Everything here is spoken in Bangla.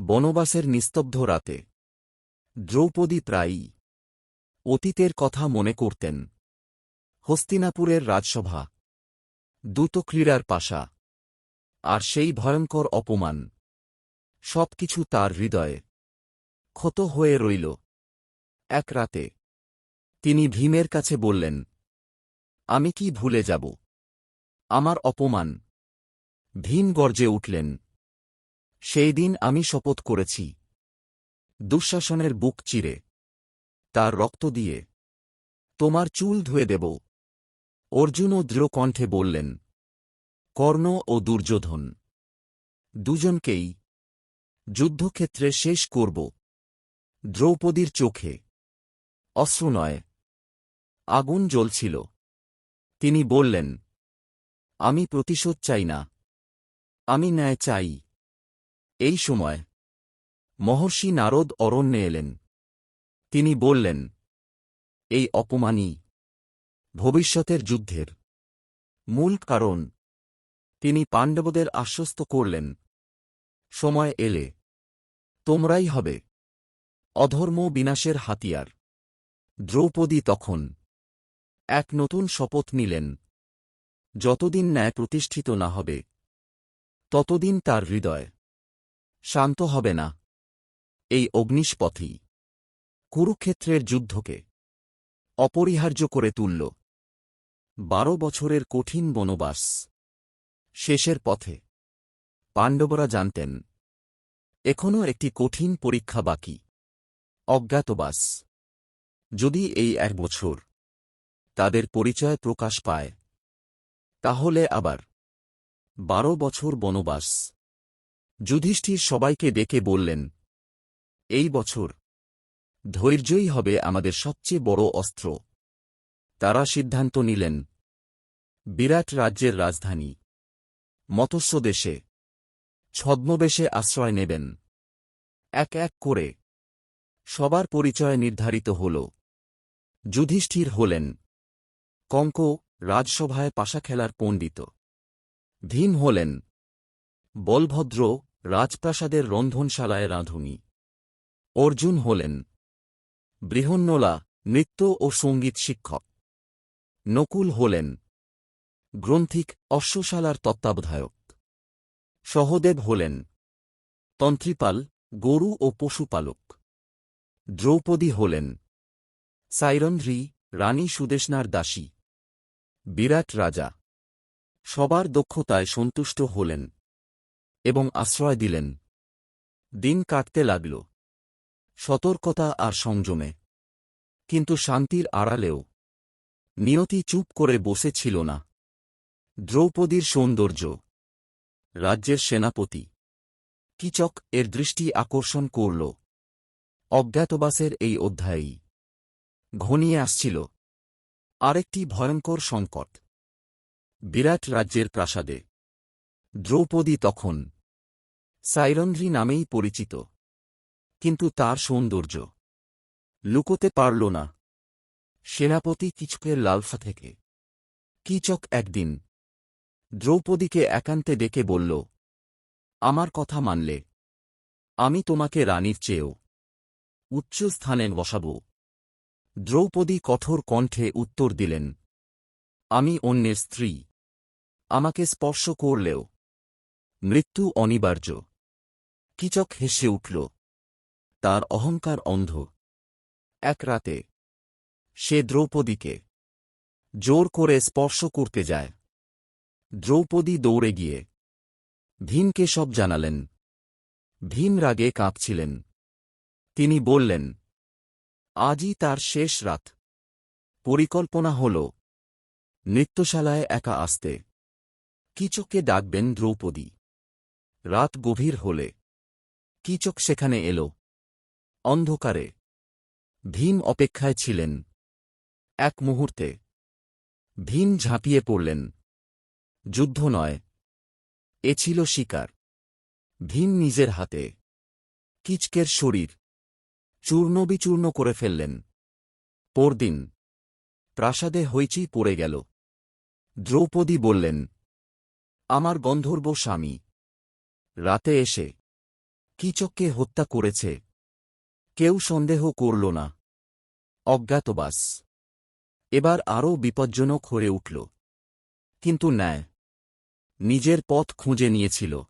বনবাসের নিস্তব্ধ রাতে। দ্রৌপদী প্রায়ই অতীতের কথা মনে করতেন। হস্তিনাপুরের রাজসভা। দ্রুত ক্রীড়ার পাশা। আর সেই ভয়ঙ্কর অপমান। সবকিছু তার হৃদয়ে। ক্ষত হয়ে রইল। এক রাতে। তিনি ভীমের কাছে বললেন, আমি কি ভুলে যাব? আমার অপমান। ভীম গর্জে উঠলেন সেই দিন আমি শপথ করেছি। দুঃশাসনের বুক চিরে, তার রক্ত দিয়ে, তোমার চুল ধুয়ে দেব। অর্জুনও দৃঢ়কণ্ঠে বললেন, কর্ণ ও দুর্যোধন, দুজনকেই যুদ্ধক্ষেত্রে শেষ করব। দ্রৌপদীর চোখে অশ্রু নয়, আগুন জ্বলছিল। তিনি বললেন, আমি প্রতিশোধ চাই না, আমি ন্যায় চাই। এই সময় মহর্ষি নারদ অরণ্যে এলেন। তিনি বললেন, এই অপমানই ভবিষ্যতের যুদ্ধের মূল কারণ। তিনি পাণ্ডবদের আশ্বস্ত করলেন, সময় এলে তোমরাই হবে অধর্ম বিনাশের হাতিয়ার। দ্রৌপদী তখন এক নতুন শপথ নিলেন, যতদিন ন্যায় প্রতিষ্ঠিত না হবে, ততদিন তার হৃদয় শান্ত হবে না। এই অগ্নিষ্পথই কুরুক্ষেত্রের যুদ্ধকে অপরিহার্য করে তুলল। বারো বছরের কঠিন বনবাস শেষের পথে পাণ্ডবরা জানতেন এখনও একটি কঠিন পরীক্ষা বাকি, অজ্ঞাতবাস। যদি এই এক বছর তাদের পরিচয় প্রকাশ পায়, তাহলে আবার বারো বছর বনবাস যুধিষ্ঠির সবাইকে ডেকে বললেন, এই বছর ধৈর্যই হবে আমাদের সবচেয়ে বড় অস্ত্র। তারা সিদ্ধান্ত নিলেন, বিরাট রাজ্যের রাজধানী মতস্য দেশে ছদ্মবেশে আশ্রয় নেবেন। এক এক করে সবার পরিচয় নির্ধারিত হল। যুধিষ্ঠির হলেন কঙ্ক রাজসভায় পাশা খেলার পণ্ডিত। ভীম হলেন বলভদ্র রাজপ্রাসাদের রন্ধনশালায় রাঁধুনি। অর্জুন হলেন বৃহন্নলা, নৃত্য ও সংগীত শিক্ষক। নকুল হলেন গ্রন্থিক, অশ্বশালার তত্ত্বাবধায়ক। সহদেব হলেন তন্ত্রীপাল, গরু ও পশুপালক। দ্রৌপদী হলেন সাইরন্ধ্রী, রানী সুদেশনার দাসী। বিরাট রাজা। সবার দক্ষতায় সন্তুষ্ট হলেন এবং আশ্রয় দিলেন। দিন কাটতে লাগল। সতর্কতা আর সংযমে। কিন্তু শান্তির আড়ালেও। নিয়তি চুপ করে বসেছিল না। দ্রৌপদীর সৌন্দর্য। রাজ্যের সেনাপতি। কিচক এর দৃষ্টি আকর্ষণ করল। অজ্ঞাতবাসের এই অধ্যায়ই। ঘনিয়ে আসছিল। আরেকটি ভয়ঙ্কর সংকট। বিরাট রাজ্যের প্রাসাদে। দ্রৌপদী তখন সাইরন্ধ্রী নামেই পরিচিত। কিন্তু তার সৌন্দর্য লুকোতে পারল না। সেনাপতি কিচকের লালফা থেকে, কিচক একদিন দ্রৌপদীকে একান্তে ডেকে বলল, আমার কথা মানলে, আমি তোমাকে রানীর চেয়েও উচ্চ স্থানে বসাব দ্রৌপদী কঠোর কণ্ঠে উত্তর দিলেন, আমি অন্যের স্ত্রী, আমাকে স্পর্শ করলেও মৃত্যু অনিবার্য। কিচক হেসে উঠল। তার অহংকার অন্ধ। এক রাতে সে দ্রৌপদীকে জোর করে স্পর্শ করতে যায়। দ্রৌপদী দৌড়ে গিয়ে ভীমকে সব জানালেন। ভীম রাগে কাঁপছিলেন। তিনি বললেন, আজই তার শেষ রাত। পরিকল্পনা হল নৃত্যশালায় একা আসতে। কিচকে ডাকবেন দ্রৌপদী। রাত গভীর হলে কিচক সেখানে এল? অন্ধকারে। ভীম অপেক্ষায় ছিলেন। এক মুহূর্তে। ভীম ঝাঁপিয়ে পড়লেন। যুদ্ধ নয়। এ ছিল শিকার। ভীম নিজের হাতে। কিচকের শরীর। চূর্ণবিচূর্ণ করে ফেললেন। পরদিন। প্রাসাদে হইচি পড়ে গেল। দ্রৌপদী বললেন, আমার গন্ধর্ব স্বামী, রাতে এসে কিচককে হত্যা করেছে? কেউ সন্দেহ করল না। অজ্ঞাতবাস এবার আরও বিপজ্জনক হয়ে উঠল। কিন্তু ন্যায়। নিজের পথ খুঁজে নিয়েছিল।